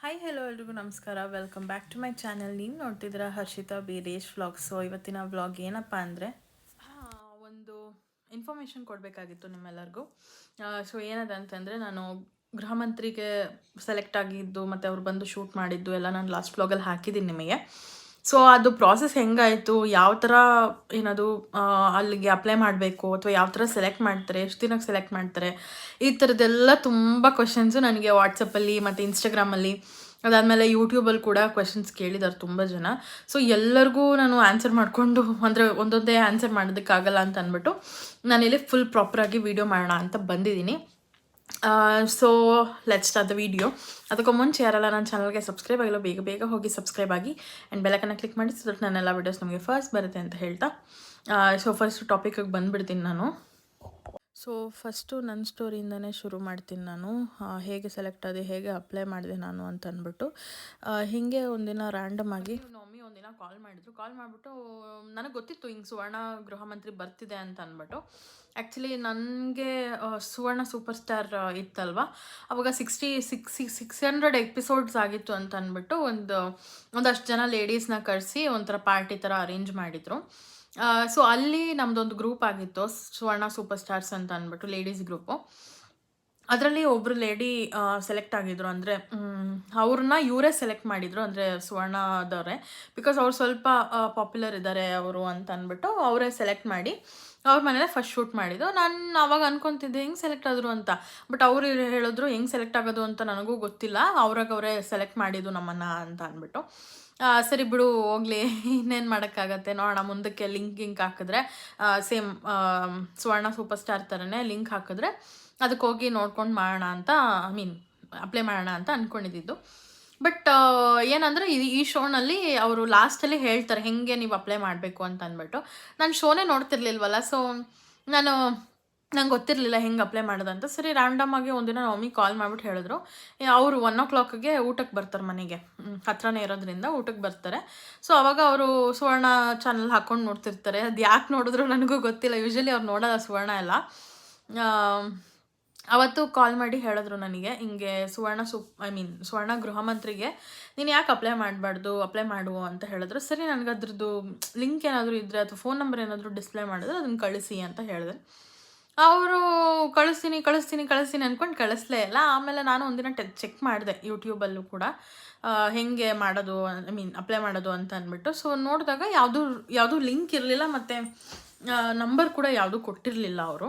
Hi hello ಎಲ್ರಿಗೂ ನಮಸ್ಕಾರ. Welcome back to my channel ನೀವು ನೋಡ್ತಿದ್ದೀರಾ ಹರ್ಷಿತಾ ಬೀರೇಶ್ ವ್ಲಾಗ್ ಸೊ ಇವತ್ತಿನ ವ್ಲಾಗ್ ಏನಪ್ಪ ಅಂದರೆ ಒಂದು ಇನ್ಫಾರ್ಮೇಷನ್ ಕೊಡಬೇಕಾಗಿತ್ತು ನಿಮ್ಮೆಲ್ಲರಿಗೂ. ಸೊ ಏನದ ಅಂತಂದರೆ ನಾನು ಗೃಹ ಮಂತ್ರಿಗೆ ಸೆಲೆಕ್ಟ್ ಆಗಿದ್ದು, ಮತ್ತು ಅವ್ರು ಬಂದು ಶೂಟ್ ಮಾಡಿದ್ದು ಎಲ್ಲ ನಾನು ಲಾಸ್ಟ್ ವ್ಲಾಗಲ್ಲಿ ಹಾಕಿದ್ದೀನಿ ನಿಮಗೆ. ಸೊ ಅದು ಪ್ರಾಸೆಸ್ ಹೆಂಗಾಯಿತು? ಯಾವ ಥರ ಏನದು ಅಲ್ಲಿಗೆ ಅಪ್ಲೈ ಮಾಡಬೇಕು? ಅಥವಾ ಯಾವ ಥರ ಸೆಲೆಕ್ಟ್ ಮಾಡ್ತಾರೆ? ಎಷ್ಟು ದಿನಕ್ಕೆ ಸೆಲೆಕ್ಟ್ ಮಾಡ್ತಾರೆ? ಈ ಥರದ್ದೆಲ್ಲ ತುಂಬ ಕ್ವೆಶನ್ಸು ನನಗೆ ವಾಟ್ಸಪ್ಪಲ್ಲಿ ಮತ್ತು ಇನ್ಸ್ಟಾಗ್ರಾಮಲ್ಲಿ ಅದಾದಮೇಲೆ ಯೂಟ್ಯೂಬಲ್ಲಿ ಕೂಡ ಕ್ವೆಶನ್ಸ್ ಕೇಳಿದ್ದಾರೆ ತುಂಬ ಜನ. ಸೊ ಎಲ್ಲರಿಗೂ ನಾನು ಆನ್ಸರ್ ಮಾಡಿಕೊಂಡು, ಅಂದರೆ ಒಂದೊಂದೇ ಆನ್ಸರ್ ಮಾಡೋದಕ್ಕಾಗಲ್ಲ ಅಂತ ಅಂದ್ಬಿಟ್ಟು ನಾನಿಲ್ಲಿ ಫುಲ್ ಪ್ರಾಪರಾಗಿ ವೀಡಿಯೋ ಮಾಡೋಣ ಅಂತ ಬಂದಿದ್ದೀನಿ. So let start the video ಅದಕ್ಕೂ ಮುಂಚೆ ಯಾರೆಲ್ಲ ನನ್ನ ಚಾನಲ್ಗೆ ಸಬ್ಸ್ಕ್ರೈಬ್ ಆಗಿಲ್ಲ, ಬೇಗ ಬೇಗ ಹೋಗಿ ಸಬ್ಸ್ಕ್ರೈಬ್ ಆಗಿ ಆ್ಯಂಡ್ ಬೆಲಕನ್ನು ಕ್ಲಿಕ್ ಮಾಡಿ ಸೊ ದಟ್ ನನ್ನೆಲ್ಲ ವೀಡಿಯೋಸ್ ನಮಗೆ ಫಸ್ಟ್ ಬರುತ್ತೆ ಅಂತ ಹೇಳ್ತಾ. ಸೊ ಫಸ್ಟ್ ಟಾಪಿಕಿಗೆ ಬಂದುಬಿಡ್ತೀನಿ ನಾನು. ಸೊ ಫಸ್ಟು ನನ್ನ ಸ್ಟೋರಿಯಿಂದನೇ ಶುರು ಮಾಡ್ತೀನಿ ನಾನು. ಹೇಗೆ ಸೆಲೆಕ್ಟ್ ಆದೆ, ಹೇಗೆ ಅಪ್ಲೈ ಮಾಡಿದೆ ನಾನು ಅಂತ ಅಂದ್ಬಿಟ್ಟು. ಹೀಗೆ ಒಂದಿನ ರ್ಯಾಂಡಮ್ ಆಗಿ ಮಮ್ಮಿ ಒಂದಿನ ಕಾಲ್ ಮಾಡಿದ್ರು. ಕಾಲ್ ಮಾಡಿಬಿಟ್ಟು, ನನಗೆ ಗೊತ್ತಿತ್ತು ಹಿಂಗೆ ಸುವರ್ಣ ಗೃಹ ಮಂತ್ರಿ ಬರ್ತಿದೆ ಅಂತ ಅಂದ್ಬಿಟ್ಟು. ಆ್ಯಕ್ಚುಲಿ ನನಗೆ ಸುವರ್ಣ ಸೂಪರ್ ಸ್ಟಾರ್ ಇತ್ತಲ್ವ? ಅವಾಗ sixty six six hundred episodes ಆಗಿತ್ತು ಅಂತ ಅಂದ್ಬಿಟ್ಟು ಒಂದು, ಒಂದಷ್ಟು ಜನ ಲೇಡೀಸ್ನ ಕರೆಸಿ ಒಂಥರ ಪಾರ್ಟಿ ಥರ ಅರೇಂಜ್ ಮಾಡಿದರು. ಸೊ ಅಲ್ಲಿ ನಮ್ಮದೊಂದು ಗ್ರೂಪ್ ಆಗಿತ್ತು, ಸುವರ್ಣ ಸೂಪರ್ ಸ್ಟಾರ್ಸ್ ಅಂತ ಅಂದ್ಬಿಟ್ಟು ಲೇಡೀಸ್ ಗ್ರೂಪು ಅದರಲ್ಲಿ ಒಬ್ಬರು ಲೇಡಿ ಸೆಲೆಕ್ಟ್ ಆಗಿದ್ರು ಅಂದರೆ ಅವ್ರನ್ನ ಇವರೇ ಸೆಲೆಕ್ಟ್ ಮಾಡಿದರು ಅಂದರೆ ಸುವರ್ಣದವರೇ. ಬಿಕಾಸ್ ಅವ್ರು ಸ್ವಲ್ಪ ಪಾಪ್ಯುಲರ್ ಇದ್ದಾರೆ ಅವರು ಅಂತ ಅಂದ್ಬಿಟ್ಟು ಅವರೇ ಸೆಲೆಕ್ಟ್ ಮಾಡಿ, ಅವ್ರ ಮನೇಲೆ ಫಸ್ಟ್ ಶೂಟ್ ಮಾಡಿದ್ದು. ನಾನು ಅವಾಗ ಅನ್ಕೊತಿದ್ದೆ, ಹೆಂಗೆ ಸೆಲೆಕ್ಟ್ ಆದರು ಅಂತ. ಬಟ್ ಅವ್ರು ಹೇಳಿದ್ರು, ಹೆಂಗೆ ಸೆಲೆಕ್ಟ್ ಆಗೋದು ಅಂತ ನನಗೂ ಗೊತ್ತಿಲ್ಲ. ಅವ್ರಾಗ ಅವರೇ ಸೆಲೆಕ್ಟ್ ಮಾಡಿದ್ದು ನಮ್ಮನ್ನು ಅಂತ ಅಂದ್ಬಿಟ್ಟು ಸರಿ ಬಿಡು, ಹೋಗ್ಲಿ. ಇನ್ನೇನು ಮಾಡೋಕ್ಕಾಗತ್ತೆ? ನೋಡೋಣ, ಮುಂದಕ್ಕೆ ಲಿಂಕ್ ಗಿಂಕ್ ಹಾಕಿದ್ರೆ ಸೇಮ್ ಸ್ವರ್ಣ ಸೂಪರ್ ಸ್ಟಾರ್ ಥರನೇ ಲಿಂಕ್ ಹಾಕಿದ್ರೆ ಅದಕ್ಕೆ ಹೋಗಿ ನೋಡ್ಕೊಂಡು ಮಾಡೋಣ ಅಂತ ಐ ಮೀನ್ ಅಪ್ಲೈ ಮಾಡೋಣ ಅಂತ ಅಂದ್ಕೊಂಡಿದ್ದು ಬಟ್ ಏನಂದರೆ ಈ ಈ ಶೋನಲ್ಲಿ ಅವರು ಲಾಸ್ಟಲ್ಲಿ ಹೇಳ್ತಾರೆ, ಹೆಂಗೆ ನೀವು ಅಪ್ಲೈ ಮಾಡಬೇಕು? ಅಂತ ಅಂದ್ಬಿಟ್ಟು. ನಾನು ಶೋನೇ ನೋಡ್ತಿರ್ಲಿಲ್ವಲ್ಲ ಸೊ ನಾನು ನಂಗೆ ಗೊತ್ತಿರಲಿಲ್ಲ ಹೆಂಗೆ ಅಪ್ಲೈ ಮಾಡೋದಂತ ಸರಿ ರ್ಯಾಂಡಮ್ ಆಗಿ ಒಂದಿನ ಮಮ್ಮಿ ಕಾಲ್ ಮಾಡ್ಬಿಟ್ಟು ಹೇಳಿದ್ರು. ಅವರು ಒನ್ ಓ ಕ್ಲಾಕ್ಗೆ ಊಟಕ್ಕೆ ಬರ್ತಾರೆ ಮನೆಗೆ. ಹತ್ರನೇ ಇರೋದ್ರಿಂದ ಊಟಕ್ಕೆ ಬರ್ತಾರೆ. ಸೊ ಅವಾಗ ಅವರು ಸುವರ್ಣ ಚಾನಲ್ ಹಾಕ್ಕೊಂಡು ನೋಡ್ತಿರ್ತಾರೆ. ಅದು ಯಾಕೆ ನೋಡಿದ್ರು ನನಗೂ ಗೊತ್ತಿಲ್ಲ. ಯೂಶ್ವಲಿ ಅವ್ರು ನೋಡೋಲ್ಲ ಸುವರ್ಣ ಎಲ್ಲ ಅವತ್ತು ಕಾಲ್ ಮಾಡಿ ಹೇಳಿದ್ರು ನನಗೆ. ಹಿಂಗೆ ಸುವರ್ಣ ಸು ಐ ಮೀನ್ ಸುವರ್ಣ ಗೃಹ ಮಂತ್ರಿಗೆ, ನೀನು ಯಾಕೆ ಅಪ್ಲೈ ಮಾಡಬಾರ್ದು? ಅಪ್ಲೈ ಮಾಡು ಅಂತ ಹೇಳಿದ್ರು. ಸರಿ ನನಗೆ ಅದ್ರದ್ದು ಲಿಂಕ್ ಏನಾದರೂ ಇದ್ದರೆ ಅಥವಾ ಫೋನ್ ನಂಬರ್ ಏನಾದರೂ ಡಿಸ್ಪ್ಲೇ ಮಾಡಿದ್ರೆ ಅದನ್ನು ಕಳಿಸಿ ಅಂತ ಹೇಳಿದೆ ಅವರು ಕಳಿಸ್ತೀನಿ ಕಳಿಸ್ತೀನಿ ಕಳಿಸ್ತೀನಿ ಅಂದ್ಕೊಂಡು ಕಳಿಸ್ಲೇ ಇಲ್ಲ. ಆಮೇಲೆ ನಾನು ಒಂದಿನ ಟೆ ಚೆಕ್ ಮಾಡಿದೆ ಯೂಟ್ಯೂಬಲ್ಲೂ ಕೂಡ. ಹೇಗೆ ಮಾಡೋದು ಐ ಮೀನ್ ಅಪ್ಲೈ ಮಾಡೋದು ಅಂತ ಅಂದ್ಬಿಟ್ಟು ಸೊ ನೋಡಿದಾಗ ಯಾವುದೂ ಯಾವುದೂ ಲಿಂಕ್ ಇರಲಿಲ್ಲ ಮತ್ತು ನಂಬರ್ ಕೂಡ ಯಾವುದೂ ಕೊಟ್ಟಿರಲಿಲ್ಲ ಅವರು.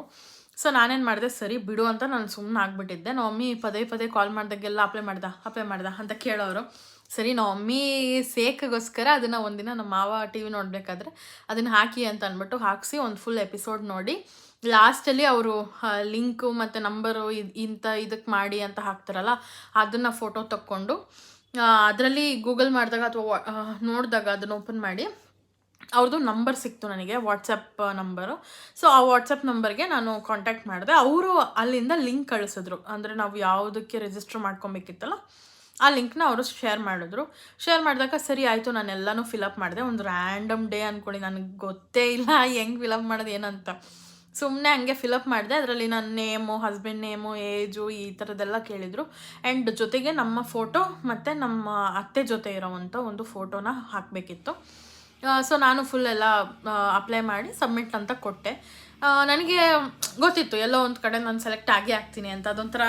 ಸೊ ನಾನೇನು ಮಾಡಿದೆ, ಸರಿ ಬಿಡು ಅಂತ ನಾನು ಸುಮ್ಮನೆ ಆಗಿಬಿಟ್ಟಿದ್ದೆ. ನಮ್ಮ ಮಮ್ಮಿ ಪದೇ ಪದೇ ಕಾಲ್ ಮಾಡಿದಾಗೆಲ್ಲ ಅಪ್ಲೈ ಮಾಡ್ದ ಅಪ್ಲೈ ಮಾಡ್ದ ಅಂತ ಕೇಳೋರು. ಸರಿ ನಮ್ಮ ಮಮ್ಮಿ ಸೇಕ್ಗೋಸ್ಕರ ಅದನ್ನು ಒಂದಿನ ನಮ್ಮ ಮಾವ ಟಿ ವಿ ನೋಡಬೇಕಾದ್ರೆ ಅದನ್ನು ಹಾಕಿ ಅಂತ ಅಂದ್ಬಿಟ್ಟು ಹಾಕಿಸಿ ಒಂದು ಫುಲ್ ಎಪಿಸೋಡ್ ನೋಡಿ. ಲಾಸ್ಟಲ್ಲಿ ಅವರು ಲಿಂಕು ಮತ್ತು ನಂಬರು ಇಂಥ ಇದಕ್ಕೆ ಮಾಡಿ ಅಂತ ಹಾಕ್ತಾರಲ್ಲ, ಅದನ್ನು ಫೋಟೋ ತಕ್ಕೊಂಡು ಅದರಲ್ಲಿ ಗೂಗಲ್ ಮಾಡಿದಾಗ ಅಥವಾ ನೋಡಿದಾಗ ಅದನ್ನು ಓಪನ್ ಮಾಡಿ ಅವ್ರದ್ದು ನಂಬರ್ ಸಿಕ್ತು ನನಗೆ ವಾಟ್ಸಪ್ ನಂಬರು ಸೊ ಆ ವಾಟ್ಸಪ್ ನಂಬರ್ಗೆ ನಾನು ಕಾಂಟ್ಯಾಕ್ಟ್ ಮಾಡಿದೆ. ಅವರು ಅಲ್ಲಿಂದ ಲಿಂಕ್ ಕಳಿಸಿದ್ರು. ಅಂದರೆ ನಾವು ಯಾವುದಕ್ಕೆ ರಿಜಿಸ್ಟರ್ ಮಾಡ್ಕೊಬೇಕಿತ್ತಲ್ಲ, ಆ ಲಿಂಕ್ನ ಅವರು ಶೇರ್ ಮಾಡಿದ್ರು. ಶೇರ್ ಮಾಡಿದಾಗ, ಸರಿ, ಆಯಿತು, ನಾನು ಎಲ್ಲನೂ ಫಿಲಪ್ ಮಾಡಿದೆ. ಒಂದು ರ್ಯಾಂಡಮ್ ಡೇ ಅಂದ್ಕೊಳ್ಳಿ ನನಗೆ ಗೊತ್ತೇ ಇಲ್ಲ, ಹೆಂಗೆ ಫಿಲಪ್ ಮಾಡೋದು ಏನಂತ. ಸುಮ್ಮನೆ ಹಂಗೆ ಫಿಲಪ್ ಮಾಡಿದೆ. ಅದರಲ್ಲಿ ನನ್ನ ನೇಮು ಹಸ್ಬೆಂಡ್ ನೇಮು ಏಜು ಈ ಥರದ್ದೆಲ್ಲ ಕೇಳಿದರು. ಆ್ಯಂಡ್ ಜೊತೆಗೆ ನಮ್ಮ ಫೋಟೋ ಮತ್ತು ನಮ್ಮ ಅತ್ತೆ ಜೊತೆ ಇರೋವಂಥ ಒಂದು ಫೋಟೋನ ಹಾಕಬೇಕಿತ್ತು. ಸೊ ನಾನು ಫುಲ್ ಎಲ್ಲ ಅಪ್ಲೈ ಮಾಡಿ ಸಬ್ಮಿಟ್ ಅಂತ ಕೊಟ್ಟೆ. ನನಗೆ ಗೊತ್ತಿತ್ತು ಎಲ್ಲೋ ಒಂದು ಕಡೆ ನಾನು ಸೆಲೆಕ್ಟ್ ಆಗಿ ಹಾಕ್ತೀನಿ ಅಂತ. ಅದೊಂಥರ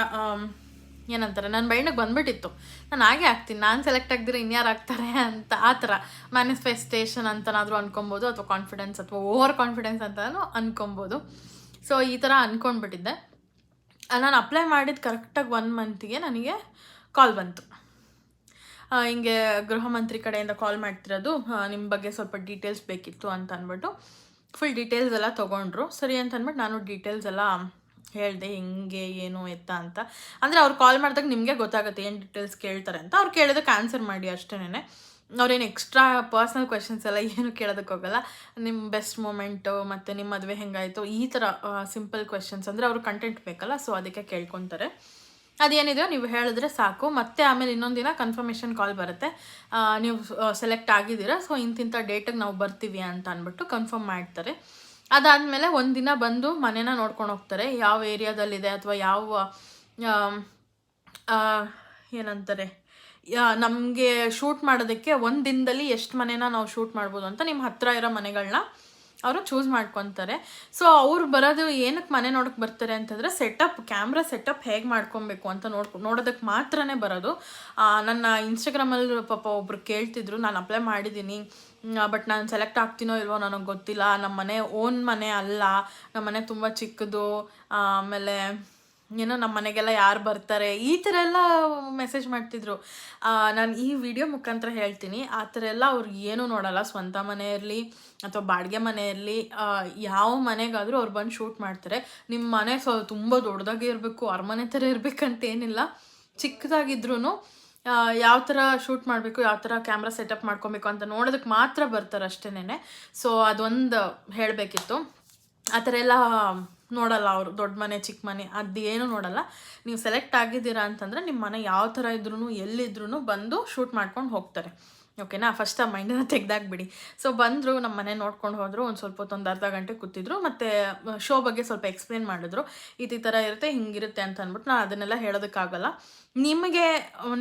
ಏನಂತಾರೆ? ನನ್ನ ಬೈಂಡಿಗೆ ಬಂದ್ಬಿಟ್ಟಿತ್ತು. ನಾನು ಹಾಗೆ ಆಗ್ತೀನಿ. ನಾನು ಸೆಲೆಕ್ಟ್ ಆಗಿದ್ರೆ ಇನ್ಯಾರು ಆಗ್ತಾರೆ ಅಂತ ಆ ಥರ ಮ್ಯಾನಿಫೆಸ್ಟೇಷನ್ ಅಂತನಾದರೂ ಅನ್ಕೊಬೋದು ಅಥವಾ ಕಾನ್ಫಿಡೆನ್ಸ್ ಅಥವಾ ಓವರ್ ಕಾನ್ಫಿಡೆನ್ಸ್ ಅಂತಲೂ ಅನ್ಕೊಬೋದು. ಸೊ ಈ ಥರ ಅಂದ್ಕೊಂಡ್ಬಿಟ್ಟಿದ್ದೆ ನಾನು ಅಪ್ಲೈ ಮಾಡಿದ ಕರೆಕ್ಟಾಗಿ ಒನ್ ಮಂತಿಗೆ ನನಗೆ ಕಾಲ್ ಬಂತು. ಹಿಂಗೆ ಗೃಹ ಮಂತ್ರಿ ಕಡೆಯಿಂದ ಕಾಲ್ ಮಾಡ್ತಿರೋದು. ನಿಮ್ಮ ಬಗ್ಗೆ ಸ್ವಲ್ಪ ಡೀಟೇಲ್ಸ್ ಬೇಕಿತ್ತು ಅಂತ ಅಂದ್ಬಿಟ್ಟು ಫುಲ್ ಡೀಟೇಲ್ಸ್ ಎಲ್ಲ ತೊಗೊಂಡ್ರು. ಸರಿ ಅಂತ ಅಂದ್ಬಿಟ್ಟು ನಾನು ಡೀಟೇಲ್ಸ್ ಎಲ್ಲ ಹೇಳಿದೆ ಹೆಂಗೆ, ಏನು, ಎತ್ತ ಅಂತ. ಅಂದರೆ ಅವ್ರು ಕಾಲ್ ಮಾಡಿದಾಗ ನಿಮಗೆ ಗೊತ್ತಾಗುತ್ತೆ ಏನು ಡೀಟೇಲ್ಸ್ ಕೇಳ್ತಾರೆ ಅಂತ. ಅವ್ರು ಕೇಳಿದಕ್ಕೆ ಆನ್ಸರ್ ಮಾಡಿ ಅಷ್ಟೇನೆ. ಅವ್ರೇನು ಎಕ್ಸ್ಟ್ರಾ ಪರ್ಸ್ನಲ್ ಕ್ವೆಶನ್ಸ್ ಎಲ್ಲ ಏನು ಕೇಳೋದಕ್ಕೆ ಹೋಗಲ್ಲ. ನಿಮ್ಮ ಬೆಸ್ಟ್ ಮೂಮೆಂಟು ಮತ್ತು ನಿಮ್ಮ ಮದುವೆ ಹೆಂಗಾಯಿತು, ಈ ಥರ ಸಿಂಪಲ್ ಕ್ವೆಶನ್ಸ್ ಅಂದರೆ ಅವ್ರು ಕಂಟೆಂಟ್ ಬೇಕಲ್ಲ ಸೊ ಅದಕ್ಕೆ ಕೇಳ್ಕೊತಾರೆ. ಅದೇನಿದೆಯೋ ನೀವು ಹೇಳಿದ್ರೆ ಸಾಕು. ಮತ್ತೆ ಆಮೇಲೆ ಇನ್ನೊಂದು ದಿನ ಕನ್ಫರ್ಮೇಷನ್ ಕಾಲ್ ಬರುತ್ತೆ. ನೀವು ಸೆಲೆಕ್ಟ್ ಆಗಿದ್ದೀರಾ ಸೊ ಇಂತಿಂಥ ಡೇಟಿಗೆ ನಾವು ಬರ್ತೀವಿ ಅಂತ ಅಂದ್ಬಿಟ್ಟು ಕನ್ಫರ್ಮ್ ಮಾಡ್ತಾರೆ. ಅದಾದಮೇಲೆ ಒಂದಿನ ಬಂದು ಮನೆನ ನೋಡ್ಕೊಂಡು ಹೋಗ್ತಾರೆ. ಯಾವ ಏರಿಯಾದಲ್ಲಿದೆ ಅಥವಾ ಯಾವ ಏನಂತಾರೆ ನಮಗೆ ಶೂಟ್ ಮಾಡೋದಕ್ಕೆ ಒಂದು ದಿನದಲ್ಲಿ ಎಷ್ಟು ಮನೆನ ನಾವು ಶೂಟ್ ಮಾಡ್ಬೋದು ಅಂತ ನಿಮ್ಮ ಹತ್ರ ಇರೋ ಮನೆಗಳನ್ನ ಅವರು ಚೂಸ್ ಮಾಡ್ಕೊತಾರೆ. ಸೊ ಅವ್ರು ಬರೋದು ಏನಕ್ಕೆ ಮನೆ ನೋಡೋಕೆ ಬರ್ತಾರೆ ಅಂತಂದರೆ ಸೆಟಪ್ ಕ್ಯಾಮ್ರಾ ಸೆಟಪ್ ಹೇಗೆ ಮಾಡ್ಕೊಬೇಕು ಅಂತ ನೋಡ್ಕೊ ನೋಡೋದಕ್ಕೆ ಮಾತ್ರನೇ ಬರೋದು. ನನ್ನ ಇನ್ಸ್ಟಾಗ್ರಾಮಲ್ಲಿ ಪಾಪ ಒಬ್ರು ಕೇಳ್ತಿದ್ರು, ನಾನು ಅಪ್ಲೈ ಮಾಡಿದ್ದೀನಿ ಬಟ್ ನಾನು ಸೆಲೆಕ್ಟ್ ಆಗ್ತೀನೋ ಇಲ್ವೋ ನನಗೆ ಗೊತ್ತಿಲ್ಲ. ನಮ್ಮ ಮನೆ ಓನ್ ಮನೆ ಅಲ್ಲ. ನಮ್ಮ ಮನೆ ತುಂಬ ಚಿಕ್ಕದು. ಆಮೇಲೆ ಏನೋ ನಮ್ಮ ಮನೆಗೆಲ್ಲ ಯಾರು ಬರ್ತಾರೆ? ಈ ಥರ ಎಲ್ಲ ಮೆಸೇಜ್ ಮಾಡ್ತಿದ್ರು. ನಾನು ಈ ವಿಡಿಯೋ ಮುಖಾಂತರ ಹೇಳ್ತೀನಿ. ಆ ಥರ ಎಲ್ಲ ಅವ್ರು ಏನೂ ನೋಡಲ್ಲ. ಸ್ವಂತ ಮನೆ ಇರಲಿ ಅಥವಾ ಬಾಡಿಗೆ ಮನೆ ಇರಲಿ ಯಾವ ಮನೆಗಾದರೂ ಅವ್ರು ಬಂದು ಶೂಟ್ ಮಾಡ್ತಾರೆ. ನಿಮ್ಮ ಮನೆ ಸೊ ತುಂಬ ದೊಡ್ಡದಾಗಿ ಇರಬೇಕು. ಅರಮನೆ ಥರ ಇರಬೇಕಂತ ಏನಿಲ್ಲ ಚಿಕ್ಕದಾಗಿದ್ರೂ ಯಾವ ಥರ ಶೂಟ್ ಮಾಡಬೇಕು, ಯಾವ ಥರ ಕ್ಯಾಮ್ರಾ ಸೆಟಪ್ ಮಾಡ್ಕೊಬೇಕು ಅಂತ ನೋಡೋದಕ್ಕೆ ಮಾತ್ರ ಬರ್ತಾರೆ ಅಷ್ಟೇನೆ ಸೊ ಅದೊಂದು ಹೇಳಬೇಕಿತ್ತು. ಆ ಥರ ಎಲ್ಲ ನೋಡಲ್ಲ ಅವರು, ದೊಡ್ಡ ಮನೆ, ಚಿಕ್ಕ ಮನೆ, ಅದು ಏನು ನೋಡಲ್ಲ. ನೀವು ಸೆಲೆಕ್ಟ್ ಆಗಿದ್ದೀರಾ ಅಂತಂದರೆ ನಿಮ್ಮ ಮನೆ ಯಾವ ಥರ ಇದ್ರೂ ಎಲ್ಲಿದ್ರೂ ಬಂದು ಶೂಟ್ ಮಾಡ್ಕೊಂಡು ಹೋಗ್ತಾರೆ. ಓಕೆನಾ? ಫಸ್ಟ್ ಆ ಮೈಂಡನ್ನು ತೆಗ್ದಾಕ್ಬಿಡಿ. ಸೊ ಬಂದರು ನಮ್ಮ ಮನೆ ನೋಡ್ಕೊಂಡು ಹೋದರು, ಒಂದು ಸ್ವಲ್ಪ ಹೊತ್ತು ಒಂದು ಅರ್ಧ ಗಂಟೆ ಕೂತಿದ್ರು, ಮತ್ತು ಶೋ ಬಗ್ಗೆ ಸ್ವಲ್ಪ ಎಕ್ಸ್ಪ್ಲೇನ್ ಮಾಡಿದ್ರು. ಇದು ಈ ಥರ ಇರುತ್ತೆ, ಹಿಂಗಿರುತ್ತೆ ಅಂತ ಅಂದ್ಬಿಟ್ಟು ನಾನು ಅದನ್ನೆಲ್ಲ ಹೇಳೋದಕ್ಕಾಗಲ್ಲ. ನಿಮಗೆ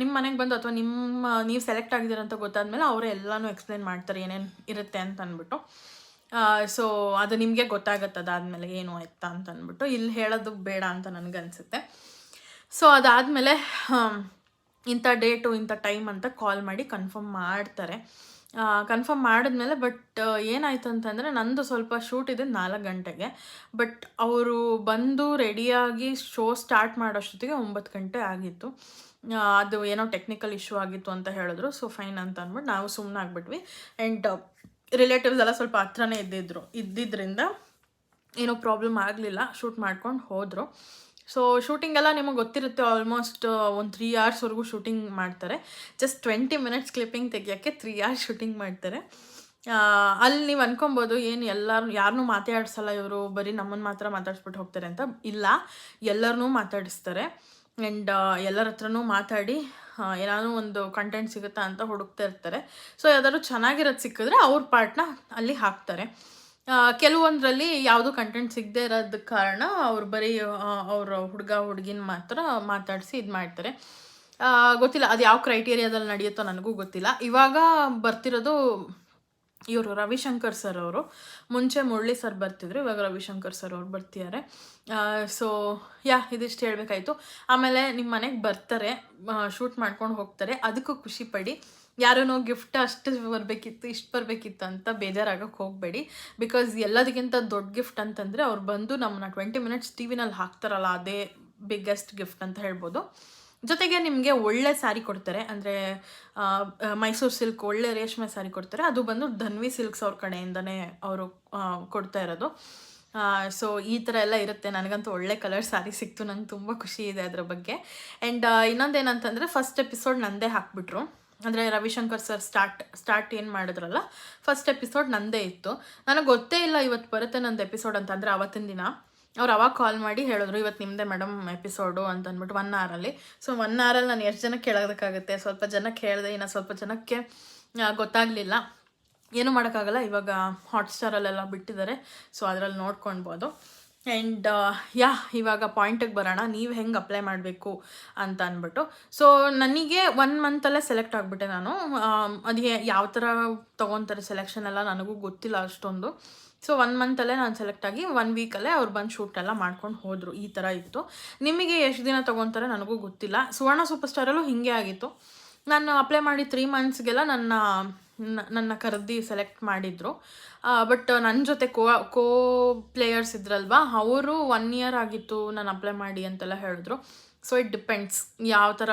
ನಿಮ್ಮ ಮನೆಗೆ ಬಂದು ಅಥವಾ ನಿಮ್ಮ ನೀವು ಸೆಲೆಕ್ಟ್ ಆಗಿದ್ದೀರ ಅಂತ ಗೊತ್ತಾದ್ಮೇಲೆ ಅವರೇ ಎಲ್ಲನೂ ಎಕ್ಸ್ಪ್ಲೇನ್ ಮಾಡ್ತಾರೆ ಏನೇನು ಇರುತ್ತೆ ಅಂತ ಅಂದ್ಬಿಟ್ಟು. ಸೊ ಅದು ನಿಮಗೆ ಗೊತ್ತಾಗತ್ತೆ ಅದಾದಮೇಲೆ ಏನು ಆಯ್ತಾ ಅಂತ ಅಂದ್ಬಿಟ್ಟು. ಇಲ್ಲಿ ಹೇಳೋದು ಬೇಡ ಅಂತ ನನಗನ್ಸುತ್ತೆ. ಸೊ ಅದಾದಮೇಲೆ ಇಂಥ ಡೇಟು, ಇಂಥ ಟೈಮ್ ಅಂತ ಕಾಲ್ ಮಾಡಿ ಕನ್ಫರ್ಮ್ ಮಾಡ್ತಾರೆ. ಕನ್ಫರ್ಮ್ ಮಾಡಿದ್ಮೇಲೆ ಬಟ್ ಏನಾಯ್ತು ಅಂತಂದರೆ ನಂದು ಸ್ವಲ್ಪ ಶೂಟ್ ಇದೆ ನಾಲ್ಕು ಗಂಟೆಗೆ. ಬಟ್ ಅವರು ಬಂದು ರೆಡಿಯಾಗಿ ಶೋ ಸ್ಟಾರ್ಟ್ ಮಾಡೋಷ್ಟೊತ್ತಿಗೆ ಒಂಬತ್ತು ಗಂಟೆ ಆಗಿತ್ತು. ಅದು ಏನೋ ಟೆಕ್ನಿಕಲ್ ಇಶ್ಯೂ ಆಗಿತ್ತು ಅಂತ ಹೇಳಿದ್ರು. ಸೊ ಫೈನ್ ಅಂತ ಅಂದ್ಬಿಟ್ಟು ನಾವು ಸುಮ್ಮನೆ ಆಗಿಬಿಟ್ವಿ. ಆ್ಯಂಡ್ ರಿಲೇಟಿವ್ಸ್ ಎಲ್ಲ ಸ್ವಲ್ಪ ಹತ್ರನೇ ಇದ್ದಿದ್ರು. ಇದ್ದಿದ್ದರಿಂದ ಏನೋ ಪ್ರಾಬ್ಲಮ್ ಆಗಲಿಲ್ಲ. ಶೂಟ್ ಮಾಡ್ಕೊಂಡು ಹೋದರು. ಸೊ ಶೂಟಿಂಗ್ ಎಲ್ಲ ನಿಮಗೆ ಗೊತ್ತಿರುತ್ತೆ ಆಲ್ಮೋಸ್ಟ್ ಒಂದು ತ್ರೀ ಅವರ್ಸ್ವರೆಗೂ ಶೂಟಿಂಗ್ ಮಾಡ್ತಾರೆ. ಜಸ್ಟ್ ಟ್ವೆಂಟಿ ಮಿನಿಟ್ಸ್ ಕ್ಲಿಪ್ಪಿಂಗ್ ತೆಗಿಯೋಕ್ಕೆ ತ್ರೀ ಅವರ್ಸ್ ಶೂಟಿಂಗ್ ಮಾಡ್ತಾರೆ. ಅಲ್ಲಿ ನೀವು ಅನ್ಕೊಬೋದು, ಏನು ಎಲ್ಲರೂ ಯಾರನ್ನೂ ಮಾತಾಡ್ಸಲ್ಲ ಇವರು, ಬರೀ ನಮ್ಮನ್ನು ಮಾತ್ರ ಮಾತಾಡಿಸ್ಬಿಟ್ಟು ಹೋಗ್ತಾರೆ ಅಂತ. ಇಲ್ಲ ಎಲ್ಲರನ್ನೂ ಮಾತಾಡಿಸ್ತಾರೆ. ಆ್ಯಂಡ್ ಎಲ್ಲರ ಹತ್ರನೂ ಮಾತಾಡಿ ಏನಾದರೂ ಒಂದು ಕಂಟೆಂಟ್ ಸಿಗುತ್ತಾ ಅಂತ ಹುಡುಕ್ತಾ ಇರ್ತಾರೆ. ಸೊ ಯಾವ್ದಾದ್ರು ಚೆನ್ನಾಗಿರೋದು ಸಿಕ್ಕಿದ್ರೆ ಅವ್ರ ಪಾರ್ಟ್ನ ಅಲ್ಲಿ ಹಾಕ್ತಾರೆ. ಕೆಲವೊಂದರಲ್ಲಿ ಯಾವುದು ಕಂಟೆಂಟ್ ಸಿಗದೆ ಇರೋದ ಕಾರಣ ಅವ್ರು ಬರೀ ಅವರು ಹುಡುಗ, ಹುಡುಗಿನ ಮಾತ್ರ ಮಾತಾಡಿಸಿ ಇದು ಮಾಡ್ತಾರೆ. ಗೊತ್ತಿಲ್ಲ, ಅದು ಯಾವ ಕ್ರೈಟೀರಿಯಾದಲ್ಲಿ ನಡೆಯುತ್ತೋ ನನಗೂ ಗೊತ್ತಿಲ್ಲ. ಇವಾಗ ಬರ್ತಿರೋದು ಇವರು ರವಿಶಂಕರ್ ಸರ್ ಅವರು. ಮುಂಚೆ ಮುರಳಿ ಸರ್ ಬರ್ತಿದ್ರು, ಇವಾಗ ರವಿಶಂಕರ್ ಸರ್ ಅವ್ರು ಬರ್ತಿದ್ದಾರೆ. ಸೊ ಯಾ, ಇದಿಷ್ಟು ಹೇಳಬೇಕಾಯ್ತು. ಆಮೇಲೆ ನಿಮ್ಮ ಮನೆಗೆ ಬರ್ತಾರೆ ಶೂಟ್ ಮಾಡ್ಕೊಂಡು ಹೋಗ್ತಾರೆ. ಅದಕ್ಕೂ ಖುಷಿ ಪಡಿ. ಯಾರೂ ಗಿಫ್ಟ್ ಅಷ್ಟು ಬರಬೇಕಿತ್ತು, ಇಷ್ಟು ಬರಬೇಕಿತ್ತು ಅಂತ ಬೇಜಾರಾಗಕ್ಕೆ ಹೋಗಬೇಡಿ. ಬಿಕಾಸ್ ಎಲ್ಲದಕ್ಕಿಂತ ದೊಡ್ಡ ಗಿಫ್ಟ್ ಅಂತಂದರೆ ಅವ್ರು ಬಂದು ನಮ್ಮನ್ನ ಟ್ವೆಂಟಿ ಮಿನಿಟ್ಸ್ ಟಿ ವಿನಲ್ಲಿ ಹಾಕ್ತಾರಲ್ಲ, ಅದೇ ಬಿಗ್ಗೆಸ್ಟ್ ಗಿಫ್ಟ್ ಅಂತ ಹೇಳ್ಬೋದು. ಜೊತೆಗೆ ನಿಮಗೆ ಒಳ್ಳೆ ಸ್ಯಾರಿ ಕೊಡ್ತಾರೆ, ಅಂದರೆ ಮೈಸೂರು ಸಿಲ್ಕ್ ಒಳ್ಳೆ ರೇಷ್ಮೆ ಸ್ಯಾರಿ ಕೊಡ್ತಾರೆ. ಅದು ಬಂದು ಧನ್ವಿ ಸಿಲ್ಕ್ಸ್ ಅವ್ರ ಕಡೆಯಿಂದನೇ ಅವರು ಕೊಡ್ತಾ ಇರೋದು. ಸೊ ಈ ಥರ ಎಲ್ಲ ಇರುತ್ತೆ. ನನಗಂತೂ ಒಳ್ಳೆ ಕಲರ್ ಸ್ಯಾರಿ ಸಿಕ್ತು. ನಂಗೆ ತುಂಬ ಖುಷಿ ಇದೆ ಅದರ ಬಗ್ಗೆ. ಆ್ಯಂಡ್ ಇನ್ನೊಂದೇನಂತಂದರೆ ಫಸ್ಟ್ ಎಪಿಸೋಡ್ ನಂದೇ ಹಾಕ್ಬಿಟ್ರು. ಅಂದರೆ ರವಿಶಂಕರ್ ಸರ್ ಸ್ಟಾರ್ಟ್ ಸ್ಟಾರ್ಟ್ ಏನು ಮಾಡಿದ್ರಲ್ಲ? ಫಸ್ಟ್ ಎಪಿಸೋಡ್ ನಂದೇ ಇತ್ತು. ನನಗೆ ಗೊತ್ತೇ ಇಲ್ಲ ಇವತ್ತು ಬರುತ್ತೆ ನಂದು ಎಪಿಸೋಡ್ ಅಂತ, ಅಂದರೆ ಅವತ್ತಿನ ದಿನ. ಅವ್ರು ಅವಾಗ ಕಾಲ್ ಮಾಡಿ ಹೇಳಿದ್ರು ಇವತ್ತು ನಿಮ್ಮದೇ ಮೇಡಮ್ ಎಪಿಸೋಡು ಅಂತ ಅಂದ್ಬಿಟ್ಟು ಒನ್ ಅವರಲ್ಲಿ ಸೊ ಒನ್ ಅವರಲ್ಲಿ ನಾನು ಎಷ್ಟು ಜನಕ್ಕೆ ಕೇಳೋದಕ್ಕಾಗುತ್ತೆ? ಸ್ವಲ್ಪ ಜನಕ್ಕೆ ಹೇಳಿದೆ ಇನ್ನು ಸ್ವಲ್ಪ ಜನಕ್ಕೆ ಗೊತ್ತಾಗಲಿಲ್ಲ. ಏನೂ ಮಾಡೋಕ್ಕಾಗಲ್ಲ, ಇವಾಗ ಹಾಟ್ಸ್ಟಾರಲ್ಲೆಲ್ಲ ಬಿಟ್ಟಿದ್ದಾರೆ. ಸೊ ಅದರಲ್ಲಿ ನೋಡ್ಕೊಳ್ಬೋದು ಆ್ಯಂಡ್ ಯಾ ಇವಾಗ ಪಾಯಿಂಟಿಗೆ ಬರೋಣ. ನೀವು ಹೆಂಗೆ ಅಪ್ಲೈ ಮಾಡಬೇಕು ಅಂತ ಅಂದ್ಬಿಟ್ಟು ಸೊ ನನಗೆ ಒನ್ ಮಂತಲ್ಲೇ ಸೆಲೆಕ್ಟ್ ಆಗಿಬಿಟ್ಟೆ ನಾನು. ಅದು ಯಾವ ಥರ ತೊಗೊತಾರೆ ಸೆಲೆಕ್ಷನ್ ಎಲ್ಲ ನನಗೂ ಗೊತ್ತಿಲ್ಲ ಅಷ್ಟೊಂದು. ಸೊ ಒನ್ ಮಂತಲ್ಲೇ ನಾನು ಸೆಲೆಕ್ಟ್ ಆಗಿ ಒನ್ ವೀಕಲ್ಲೇ ಅವ್ರು ಬಂದು ಶೂಟ್ ಎಲ್ಲ ಮಾಡ್ಕೊಂಡು ಹೋದರು. ಈ ಥರ ಇತ್ತು. ನಿಮಗೆ ಎಷ್ಟು ದಿನ ತೊಗೊತಾರೆ ನನಗೂ ಗೊತ್ತಿಲ್ಲ. ಸುವರ್ಣ ಸೂಪರ್ ಸ್ಟಾರಲ್ಲೂ ಹೀಗೆ ಆಗಿತ್ತು. ನಾನು ಅಪ್ಲೈ ಮಾಡಿ ತ್ರೀ ಮಂತ್ಸ್ಗೆಲ್ಲ ನನ್ನ ನನ್ನ ಕರೆದಿ ಸೆಲೆಕ್ಟ್ ಮಾಡಿದರು. ಬಟ್ ನನ್ನ ಜೊತೆ ಕೋ ಕೋ ಪ್ಲೇಯರ್ಸ್ ಇದ್ರಲ್ವಾ, ಅವರು ಒನ್ ಇಯರ್ ಆಗಿತ್ತು ನಾನು ಅಪ್ಲೈ ಮಾಡಿ ಅಂತೆಲ್ಲ ಹೇಳಿದ್ರು. ಸೊ ಇಟ್ ಡಿಪೆಂಡ್ಸ್ ಯಾವ ಥರ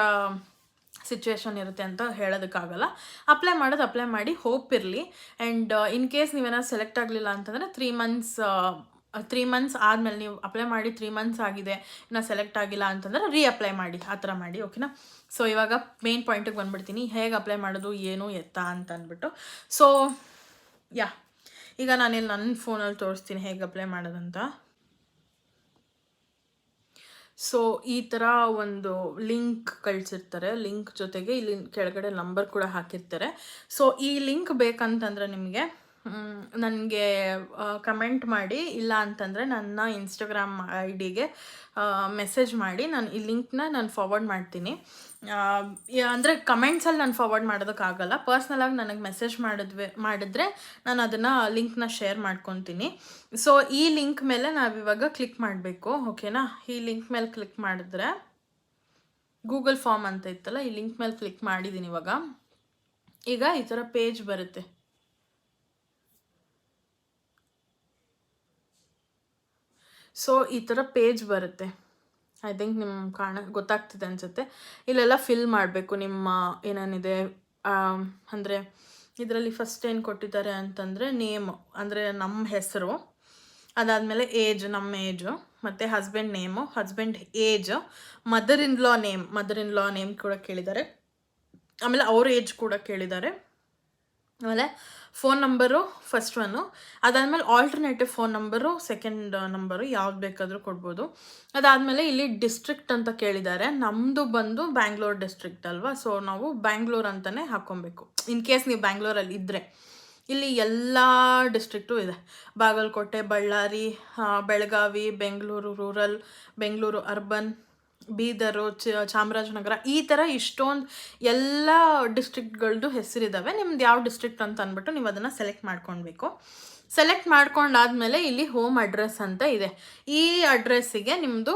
ಸಿಚುವೇಶನ್ ಇರುತ್ತೆ ಅಂತ ಹೇಳೋದಕ್ಕಾಗಲ್ಲ. ಅಪ್ಲೈ ಮಾಡೋದು ಅಪ್ಲೈ ಮಾಡಿ ಹೋಪ್ ಇರಲಿ. ಆ್ಯಂಡ್ ಇನ್ ಕೇಸ್ ನೀವೇನಾದ್ರು ಸೆಲೆಕ್ಟ್ ಆಗಲಿಲ್ಲ ಅಂತಂದರೆ ತ್ರೀ ಮಂತ್ಸ್ ತ್ರೀ ಮಂತ್ಸ್ ಆದಮೇಲೆ ನೀವು ಅಪ್ಲೈ ಮಾಡಿ ತ್ರೀ ಮಂತ್ಸ್ ಆಗಿದೆ, ಇನ್ನು ಸೆಲೆಕ್ಟ್ ಆಗಿಲ್ಲ ಅಂತಂದ್ರೆ ರೀ ಅಪ್ಲೈ ಮಾಡಿ, ಆ ಥರ ಮಾಡಿ ಓಕೆನಾ ಸೊ ಇವಾಗ ಮೇನ್ ಪಾಯಿಂಟಿಗೆ ಬಂದ್ಬಿಡ್ತೀನಿ, ಹೇಗೆ ಅಪ್ಲೈ ಮಾಡೋದು, ಏನು, ಎತ್ತ ಅಂತ ಅಂದ್ಬಿಟ್ಟು. ಸೊ ಯಾ, ಈಗ ನಾನಿಲ್ಲಿ ನನ್ನ ಫೋನಲ್ಲಿ ತೋರಿಸ್ತೀನಿ ಹೇಗೆ ಅಪ್ಲೈ ಮಾಡೋದಂತ. ಸೊ ಈ ಥರ ಒಂದು ಲಿಂಕ್ ಕಳಿಸಿರ್ತಾರೆ ಲಿಂಕ್ ಜೊತೆಗೆ ಇಲ್ಲಿ ಕೆಳಗಡೆ ನಂಬರ್ ಕೂಡ ಹಾಕಿರ್ತಾರೆ. ಸೊ ಈ ಲಿಂಕ್ ಬೇಕಂತಂದರೆ ನಿಮಗೆ ನನಗೆ ಕಮೆಂಟ್ ಮಾಡಿ, ಇಲ್ಲ ಅಂತಂದರೆ ನನ್ನ ಇನ್ಸ್ಟಾಗ್ರಾಮ್ ಐ ಡಿಗೆ ಮೆಸೇಜ್ ಮಾಡಿ, ನಾನು ಈ ಲಿಂಕ್ನ ನಾನು ಫಾರ್ವರ್ಡ್ ಮಾಡ್ತೀನಿ. ಅಂದರೆ ಕಮೆಂಟ್ಸಲ್ಲಿ ನಾನು ಫಾರ್ವರ್ಡ್ ಮಾಡೋದಕ್ಕಾಗಲ್ಲ. ಪರ್ಸ್ನಲಾಗಿ ನನಗೆ ಮೆಸೇಜ್ ಮಾಡಿದ್ವಿ, ಮಾಡಿದ್ರೆ ನಾನು ಅದನ್ನು ಲಿಂಕ್ನ ಶೇರ್ ಮಾಡ್ಕೊತೀನಿ. ಸೊ ಈ ಲಿಂಕ್ ಮೇಲೆ ನಾವಿವಾಗ ಕ್ಲಿಕ್ ಮಾಡಬೇಕು ಓಕೆನಾ ಈ ಲಿಂಕ್ ಮೇಲೆ ಕ್ಲಿಕ್ ಮಾಡಿದ್ರೆ ಗೂಗಲ್ ಫಾರ್ಮ್ ಅಂತ ಇತ್ತಲ್ಲ, ಈ ಲಿಂಕ್ ಮೇಲೆ ಕ್ಲಿಕ್ ಮಾಡಿದ್ದೀನಿ ಇವಾಗ. ಈಗ ಈ ಥರ ಪೇಜ್ ಬರುತ್ತೆ. ಸೊ ಈ ಥರ ಪೇಜ್ ಬರುತ್ತೆ. ಐ ಥಿಂಕ್ ನಿಮ್ಮ ಕಾಣ ಗೊತ್ತಾಗ್ತಿದೆ ಅನಿಸುತ್ತೆ. ಇಲ್ಲೆಲ್ಲ ಫಿಲ್ ಮಾಡಬೇಕು. ನಿಮ್ಮ ಏನೇನಿದೆ ಅಂದರೆ ಇದರಲ್ಲಿ ಫಸ್ಟ್ ಏನು ಕೊಟ್ಟಿದ್ದಾರೆ ಅಂತಂದರೆ ನೇಮ್ ಅಂದರೆ ನಮ್ಮ ಹೆಸರು, ಅದಾದಮೇಲೆ ಏಜ್ ನಮ್ಮ ಏಜು ಮತ್ತು husband name husband age mother in law name mother in law name ಕೂಡ ಕೇಳಿದ್ದಾರೆ. ಆಮೇಲೆ ಅವ್ರ ಏಜ್ ಕೂಡ ಕೇಳಿದ್ದಾರೆ. ಆಮೇಲೆ ಫೋನ್ ನಂಬರು ಫಸ್ಟ್ ಒನ್ನು ಅದಾದಮೇಲೆ alternative phone number second number ಯಾವ್ದು ಬೇಕಾದರೂ ಕೊಡ್ಬೋದು. ಅದಾದಮೇಲೆ ಇಲ್ಲಿ ಡಿಸ್ಟ್ರಿಕ್ಟ್ ಅಂತ ಕೇಳಿದ್ದಾರೆ. ನಮ್ಮದು ಬಂದು ಬ್ಯಾಂಗ್ಳೂರ್ ಡಿಸ್ಟ್ರಿಕ್ಟ್ ಅಲ್ವಾ? ಸೊ ನಾವು ಬ್ಯಾಂಗ್ಳೂರ್ ಅಂತಲೇ ಹಾಕ್ಕೊಬೇಕು. ಇನ್ ಕೇಸ್ ನೀವು ಬ್ಯಾಂಗ್ಳೂರಲ್ಲಿ ಇದ್ದರೆ ಇಲ್ಲಿ ಎಲ್ಲ ಡಿಸ್ಟ್ರಿಕ್ಟು ಇದೆ. ಬಾಗಲಕೋಟೆ, ಬಳ್ಳಾರಿ ಬೆಳಗಾವಿ, ಬೆಂಗಳೂರು ರೂರಲ್ ಬೆಂಗಳೂರು ಅರ್ಬನ್ ಬೀದರು ಚಾಮರಾಜನಗರ ಈ ಥರ ಇಷ್ಟೊಂದು ಎಲ್ಲ ಡಿಸ್ಟ್ರಿಕ್ಟ್ಗಳದ್ದು ಹೆಸರಿದ್ದಾವೆ ನಿಮ್ದು ಯಾವ ಡಿಸ್ಟ್ರಿಕ್ಟ್ ಅಂತ ಅಂದ್ಬಿಟ್ಟು ನೀವು ಅದನ್ನು ಸೆಲೆಕ್ಟ್ ಮಾಡ್ಕೊಳ್ಬೇಕು ಸೆಲೆಕ್ಟ್ ಮಾಡ್ಕೊಂಡಾದ್ಮೇಲೆ ಇಲ್ಲಿ ಹೋಮ್ ಅಡ್ರೆಸ್ ಅಂತ ಇದೆ. ಈ ಅಡ್ರೆಸ್ಸಿಗೆ ನಿಮ್ಮದು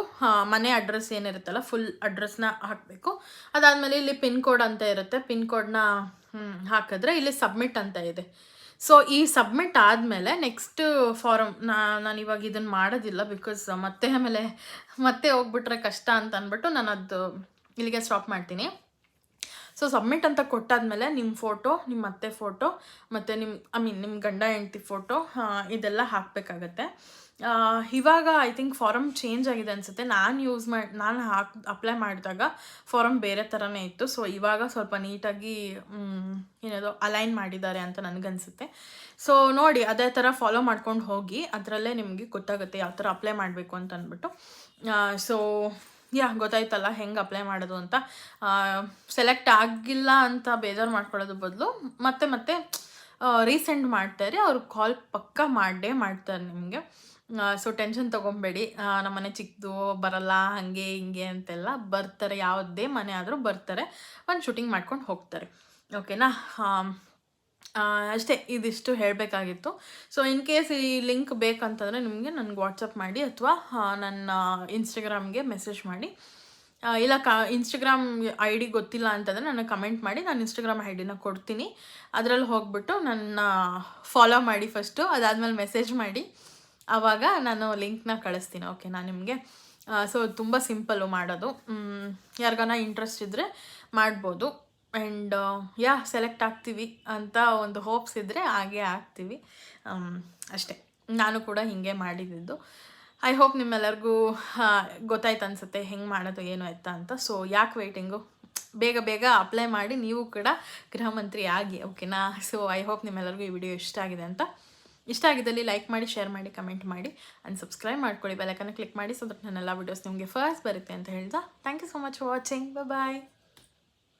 ಮನೆ ಅಡ್ರೆಸ್ ಏನಿರುತ್ತಲ್ಲ ಫುಲ್ ಅಡ್ರೆಸ್ನ ಹಾಕಬೇಕು. ಅದಾದಮೇಲೆ ಇಲ್ಲಿ ಪಿನ್ ಕೋಡ್ ಅಂತ ಇರುತ್ತೆ. ಪಿನ್ ಕೋಡ್ನ ಹಾಕಿದ್ರೆ ಇಲ್ಲಿ ಸಬ್ಮಿಟ್ ಅಂತ ಇದೆ. ಸೊ ಈ ಸಬ್ಮಿಟ್ ಆದಮೇಲೆ ನೆಕ್ಸ್ಟ್ ಫಾರಮ್ ನಾನು ಇವಾಗ ಇದನ್ನು ಮಾಡೋದಿಲ್ಲ ಬಿಕಾಸ್ ಮತ್ತೆ ಆಮೇಲೆ ಮತ್ತೆ ಹೋಗ್ಬಿಟ್ರೆ ಕಷ್ಟ ಅಂತ ಅಂದ್ಬಿಟ್ಟು ನಾನು ಅದು ಇಲ್ಲಿಗೆ ಸ್ಟಾಪ್ ಮಾಡ್ತೀನಿ. ಸೊ ಸಬ್ಮಿಟ್ ಅಂತ ಕೊಟ್ಟಾದ್ಮೇಲೆ ನಿಮ್ಮ ಫೋಟೋ ನಿಮ್ಮ ಅತ್ತೆ ಫೋಟೋ ಮತ್ತು ನಿಮ್ಮ ಐ ಮೀನ್ ನಿಮ್ಮ ಗಂಡ, ಹೆಂಡತಿ ಫೋಟೋ ಇದೆಲ್ಲ ಹಾಕಬೇಕಾಗತ್ತೆ. ಇವಾಗ ಐ ಥಿಂಕ್ ಫಾರಮ್ ಚೇಂಜ್ ಆಗಿದೆ ಅನಿಸುತ್ತೆ. ನಾನು ಯೂಸ್ ಮಾಡಿ, ನಾನು ಹಾಕಿ ಅಪ್ಲೈ ಮಾಡಿದಾಗ ಫಾರಮ್ ಬೇರೆ ಥರನೇ ಇತ್ತು. ಸೊ ಇವಾಗ ಸ್ವಲ್ಪ ನೀಟಾಗಿ ಏನದು ಅಲೈನ್ ಮಾಡಿದ್ದಾರೆ ಅಂತ ನನಗನ್ಸುತ್ತೆ. ಸೊ ನೋಡಿ, ಅದೇ ಥರ ಫಾಲೋ ಮಾಡ್ಕೊಂಡು ಹೋಗಿ ಅದರಲ್ಲೇ ನಿಮಗೆ ಗೊತ್ತಾಗುತ್ತೆ ಯಾವ ಥರ ಅಪ್ಲೈ ಮಾಡಬೇಕು ಅಂತ ಅಂದ್ಬಿಟ್ಟು. ಸೊ ಯಾ, ಗೊತ್ತಾಯ್ತಲ್ಲ ಹೆಂಗೆ ಅಪ್ಲೈ ಮಾಡೋದು ಅಂತ. ಸೆಲೆಕ್ಟ್ ಆಗಿಲ್ಲ ಅಂತ ಬೇಜಾರು ಮಾಡ್ಕೊಳ್ಳೋದು ಬದಲು ಮತ್ತೆ ಮತ್ತೆ ರೀಸೆಂಡ್ ಮಾಡ್ತಾರೆ. ಅವ್ರು ಕಾಲ್ ಪಕ್ಕ ಮಾಡೇ ಮಾಡ್ತಾರೆ ನಿಮಗೆ. ಸೊ ಟೆನ್ಷನ್ ತೊಗೊಬೇಡಿ. ನಮ್ಮನೆ ಚಿಕ್ಕದು ಬರಲ್ಲ, ಹಾಗೆ ಹಿಂಗೆ ಅಂತೆಲ್ಲ ಬರ್ತಾರೆ. ಯಾವುದೇ ಮನೆ ಆದರೂ ಬರ್ತಾರೆ. ಒಂದು ಶೂಟಿಂಗ್ ಮಾಡ್ಕೊಂಡು ಹೋಗ್ತಾರೆ. ಓಕೆನಾ ಅಷ್ಟೇ. ಇದಿಷ್ಟು ಹೇಳಬೇಕಾಗಿತ್ತು. ಸೊ ಇನ್ ಕೇಸ್ ಈ ಲಿಂಕ್ ಬೇಕಂತಂದರೆ ನಿಮಗೆ ನನಗೆ ವಾಟ್ಸಪ್ ಮಾಡಿ ಅಥವಾ ನನ್ನ ಇನ್ಸ್ಟಾಗ್ರಾಮ್ಗೆ ಮೆಸೇಜ್ ಮಾಡಿ. ಇಲ್ಲ ಕ ಇನ್ಸ್ಟಾಗ್ರಾಮ್ ಐ ಡಿ ಗೊತ್ತಿಲ್ಲ ಅಂತಂದರೆ ನನಗೆ ಕಮೆಂಟ್ ಮಾಡಿ. ನಾನು ಇನ್ಸ್ಟಾಗ್ರಾಮ್ ಐ ಡಿನ ಕೊಡ್ತೀನಿ. ಅದರಲ್ಲಿ ಹೋಗ್ಬಿಟ್ಟು ನನ್ನ ಫಾಲೋ ಮಾಡಿ ಫಸ್ಟು ಅದಾದಮೇಲೆ ಮೆಸೇಜ್ ಮಾಡಿ. ಆವಾಗ ನಾನು ಲಿಂಕ್ನ ಕಳಿಸ್ತೀನಿ ಓಕೆ ನಾನು ನಿಮಗೆ. ಸೊ ತುಂಬ ಸಿಂಪಲ್ಲು ಮಾಡೋದು. ಯಾರಿಗಾನ ಇಂಟ್ರೆಸ್ಟ್ ಇದ್ದರೆ ಮಾಡ್ಬೋದು. ಆ್ಯಂಡ್ ಯಾ ಸೆಲೆಕ್ಟ್ ಆಗ್ತೀವಿ ಅಂತ ಒಂದು ಹೋಪ್ಸ್ ಇದ್ದರೆ ಹಾಗೆ ಆಗ್ತೀವಿ. ಅಷ್ಟೇ. ನಾನು ಕೂಡ ಹೀಗೆ ಮಾಡಿದ್ದು. ಐ ಹೋಪ್ ನಿಮ್ಮೆಲ್ಲರಿಗೂ ಗೊತ್ತಾಯ್ತು ಅನಿಸುತ್ತೆ ಹೆಂಗೆ ಮಾಡೋದು, ಏನು ಆಯ್ತಾ ಅಂತ. ಸೊ ಯಾಕೆ ವೆಯ್ಟಿಂಗು ಬೇಗ ಬೇಗ ಅಪ್ಲೈ ಮಾಡಿ ನೀವು ಕೂಡ ಗೃಹ ಮಂತ್ರಿ ಆಗಿ ಓಕೆನಾ ಸೊ ಐ ಹೋಪ್ ನಿಮ್ಮೆಲ್ಲರಿಗೂ ಈ ವಿಡಿಯೋ ಇಷ್ಟ ಆಗಿದೆ ಅಂತ. ಇಷ್ಟ ಆಗಿದ್ದಲ್ಲಿ ಲೈಕ್ ಮಾಡಿ ಶೇರ್ ಮಾಡಿ ಕಮೆಂಟ್ ಮಾಡಿ ಆ್ಯಂಡ್ ಸಬ್ಸ್ಕ್ರೈಬ್ ಮಾಡ್ಕೊಳ್ಳಿ. ಬೆಲಕನ್ನು ಕ್ಲಿಕ್ ಮಾಡಿ ಸೊ ದಟ್ ನನ್ನೆಲ್ಲ ವೀಡಿಯೋಸ್ ನಿಮಗೆ ಫಸ್ಟ್ ಬರುತ್ತೆ ಅಂತ ಹೇಳ್ತಾ. Thank you so much for watching bye